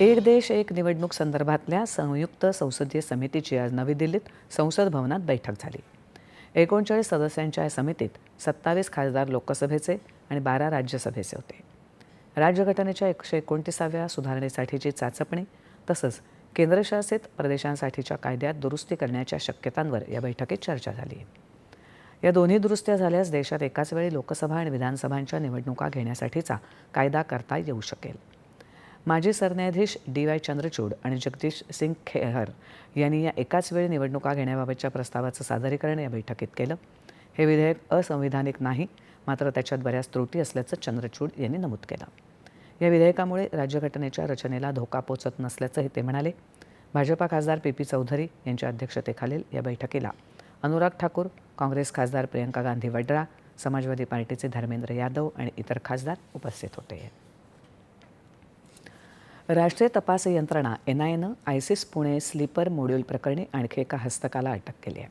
एक देश एक निवडणूक संदर्भातल्या संयुक्त संसदीय समितीची आज नवी दिल्लीत संसद भवनात बैठक झाली. एकोणचाळीस सदस्यांच्या या समितीत सत्तावीस खासदार लोकसभेचे आणि बारा राज्यसभेचे होते. राज्यघटनेच्या एकशे एकोणतीसाव्या सुधारणेसाठीची चाचपणी तसंच केंद्रशासित प्रदेशांसाठीच्या कायद्यात दुरुस्ती करण्याच्या शक्यतांवर या बैठकीत चर्चा झाली. या दोन्ही दुरुस्त्या झाल्यास देशात एकाच वेळी लोकसभा आणि विधानसभांच्या निवडणुका घेण्यासाठीचा कायदा करता येऊ शकेल. माजी सरन्यायाधीश डी वाय चंद्रचूड आणि जगदीश सिंग खेहर यांनी या एकाच वेळी निवडणुका घेण्याबाबतच्या प्रस्तावाचं सादरीकरण या बैठकीत केलं. हे विधेयक असंविधानिक नाही मात्र त्याच्यात बऱ्याच त्रुटी असल्याचं चंद्रचूड यांनी नमूद केलं. या विधेयकामुळे राज्यघटनेच्या रचनेला धोका पोचत नसल्याचंही ते म्हणाले. भाजपा खासदार पी पी चौधरी यांच्या अध्यक्षतेखालील या बैठकीला अनुराग ठाकूर काँग्रेस खासदार प्रियंका गांधी वड्रा समाजवादी पार्टीचे धर्मेंद्र यादव आणि इतर खासदार उपस्थित होते. राष्ट्रीय तपास यंत्रणा एन आय एनं आयसिस पुणे स्लीपर मोड्यूल प्रकरणी आणखी एका हस्तकाला अटक केली आहे.